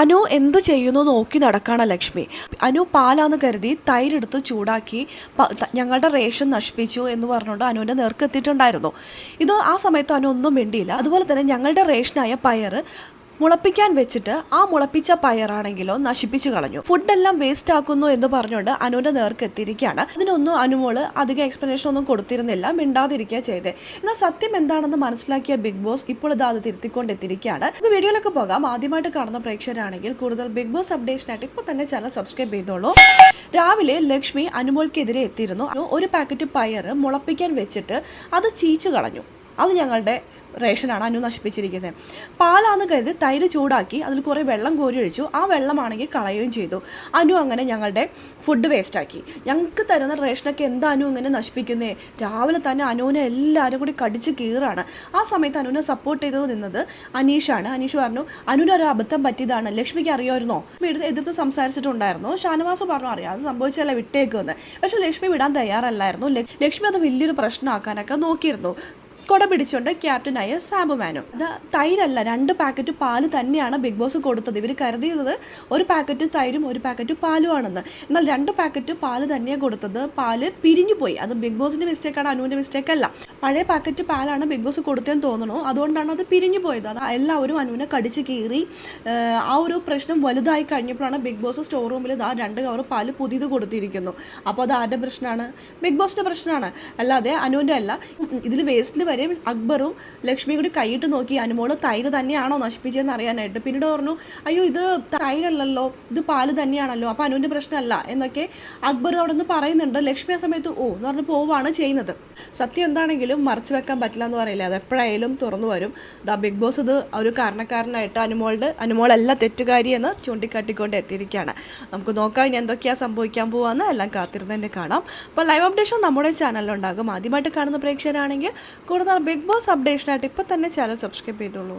അനു എന്ത് ചെയ്യുന്നു നോക്കി നടക്കാണ് ലക്ഷ്മി. അനു പാലാന്ന് കരുതി തൈരെടുത്ത് ചൂടാക്കി ഞങ്ങളുടെ റേഷൻ നശിപ്പിച്ചു എന്ന് പറഞ്ഞുകൊണ്ട് അനുവിന്റെ നേർക്ക് എത്തിയിട്ടുണ്ടായിരുന്നു ഇത് ആ സമയത്ത് അനു ഒന്നും മിണ്ടിയില്ല. അതുപോലെ തന്നെ ഞങ്ങളുടെ റേഷനായ പയറ് മുളപ്പിക്കാൻ വെച്ചിട്ട് ആ മുളപ്പിച്ച പയറാണെങ്കിലോ നശിപ്പിച്ചു കളഞ്ഞു. ഫുഡെല്ലാം വേസ്റ്റ് ആക്കുന്നു എന്ന് പറഞ്ഞുകൊണ്ട് അനുവിന്റെ നേർക്ക് എത്തിയിരിക്കുകയാണ്. അതിനൊന്നും അനുമോൾ അധികം എക്സ്പ്ലനേഷൻ ഒന്നും കൊടുത്തിരുന്നില്ല. മിണ്ടാതിരിക്കുക ചെയ്തേ. എന്നാൽ സത്യം എന്താണെന്ന് മനസ്സിലാക്കിയ ബിഗ് ബോസ് ഇപ്പോൾ ഇത് അത് തിരുത്തിക്കൊണ്ടെത്തിയിരിക്കുകയാണ്. ഇത് വീഡിയോയിലൊക്കെ പോകാം. ആദ്യമായിട്ട് കാണുന്ന പ്രേക്ഷകരാണെങ്കിൽ കൂടുതൽ ബിഗ് ബോസ് അപ്ഡേഷനായിട്ട് ഇപ്പോൾ തന്നെ ചാനൽ സബ്സ്ക്രൈബ് ചെയ്തോളൂ. രാവിലെ ലക്ഷ്മി അനുമോൾക്കെതിരെ എത്തിയിരുന്നു. ഒരു പാക്കറ്റ് പയർ മുളപ്പിക്കാൻ വെച്ചിട്ട് അത് ചീച്ചു കളഞ്ഞു. അത് ഞങ്ങളുടെ റേഷനാണ് അനു നശിപ്പിച്ചിരിക്കുന്നത്. പാലാന്ന് കരുതി തൈര് ചൂടാക്കി അതിൽ കുറേ വെള്ളം കോരി ഒഴിച്ചു. ആ വെള്ളമാണെങ്കിൽ കളയുകയും ചെയ്തു. അനു അങ്ങനെ ഞങ്ങളുടെ ഫുഡ് വേസ്റ്റാക്കി ഞങ്ങൾക്ക് തരുന്ന റേഷനൊക്കെ എന്താ അനു ഇങ്ങനെ നശിപ്പിക്കുന്നേ? രാവിലെ തന്നെ അനുവിനെ എല്ലാവരും കൂടി കടിച്ച് കീറാണ്. ആ സമയത്ത് അനുവിനെ സപ്പോർട്ട് ചെയ്തത് നിന്നത് അനീഷാണ്. അനീഷ് പറഞ്ഞു അനുവിന് ഒരു അബദ്ധം പറ്റിയതാണ്. ലക്ഷ്മിക്ക് അറിയാമായിരുന്നോ? എതിർത്ത് സംസാരിച്ചിട്ടുണ്ടായിരുന്നു. ഷാനവാസ് പറഞ്ഞു അറിയാം. അത് സംഭവിച്ചല്ല വിട്ടേക്കുമെന്ന്. പക്ഷെ ലക്ഷ്മി വിടാൻ തയ്യാറല്ലായിരുന്നു. ലക്- ലക്ഷ്മി അത് വലിയൊരു പ്രശ്നമാക്കാനൊക്കെ നോക്കിയിരുന്നു. കൊട പിടിച്ചുകൊണ്ട് ക്യാപ്റ്റനായ സാബുമാനും അത് തൈരല്ല രണ്ട് പാക്കറ്റ് പാൽ തന്നെയാണ് ബിഗ് ബോസ് കൊടുത്തത്. ഇവർ കരുതിയത് ഒരു പാക്കറ്റ് തൈരും ഒരു പാക്കറ്റ് പാലുമാണെന്ന്. എന്നാൽ രണ്ട് പാക്കറ്റ് പാൽ തന്നെയാണ് കൊടുത്തത്. പാൽ പിരിഞ്ഞു പോയി അത് ബിഗ് ബോസിന്റെ മിസ്റ്റേക്കാണ് അനുവിന്റെ മിസ്റ്റേക്ക് അല്ല പഴയ പാക്കറ്റ് പാലാണ് ബിഗ് ബോസ് കൊടുത്തതെന്ന് തോന്നുന്നു. അതുകൊണ്ടാണ് അത് പിരിഞ്ഞു പോയത് അത് എല്ലാവരും അനുവിനെ കടിച്ച് കീറി ആ ഒരു പ്രശ്നം വലുതായി കഴിഞ്ഞപ്പോഴാണ് ബിഗ് ബോസ് സ്റ്റോർ റൂമിൽ ആ രണ്ട് കവർ പാൽ പുതിയത് കൊടുത്തിരിക്കുന്നു. അപ്പോൾ അത് ആരുടെ പ്രശ്നമാണ്? ബിഗ് ബോസിന്റെ പ്രശ്നമാണ്. അല്ലാതെ അനുവിന്റെ അല്ല. ഇതിൽ വേസ്റ്റിൽ വരെ അക്ബറും ലക്ഷ്മി കൂടി കൈയിട്ട് നോക്കി അനുമോൾ തൈര് തന്നെയാണോ നശിപ്പിച്ചതെന്ന് അറിയാനായിട്ട്? പിന്നീട് പറഞ്ഞു അയ്യോ ഇത് തൈരല്ലല്ലോ ഇത് പാൽ തന്നെയാണല്ലോ അപ്പോൾ അനുവിന്റെ പ്രശ്നമല്ല എന്നൊക്കെ അക്ബർ അവിടെ നിന്ന് പറയുന്നുണ്ട്. ലക്ഷ്മി ആ സമയത്ത് ഓ എന്ന് പറഞ്ഞ് പോവാണ് ചെയ്യുന്നത്. സത്യം എന്താണെങ്കിലും മറച്ചു വെക്കാൻ പറ്റില്ല എന്ന് പറയില്ല. അത് എപ്പോഴായാലും തുറന്നു വരും. ദ ബിഗ് ബോസ് ഇത് ഒരു കാരണക്കാരനായിട്ട് അനുമോളുടെ അനുമോളല്ല തെറ്റുകാരി എന്ന് ചൂണ്ടിക്കാട്ടിക്കൊണ്ട് എത്തിയിരിക്കുകയാണ്. നമുക്ക് നോക്കാം ഇനി എന്തൊക്കെയാണ് സംഭവിക്കാൻ പോവാന്ന്. എല്ലാം കാത്തിരുന്ന് തന്നെ കാണാം. അപ്പോൾ ലൈവ് അപ്ഡേഷൻ നമ്മുടെ ചാനലിലുണ്ടാകും ആദ്യമായിട്ട് കാണുന്ന പ്രേക്ഷകരാണെങ്കിൽ കൂടുതൽ ബിഗ് ബോസ് അപ്ഡേഷനായിട്ട് ഇപ്പം തന്നെ ചാനൽ സബ്സ്ക്രൈബ് ചെയ്തോളൂ.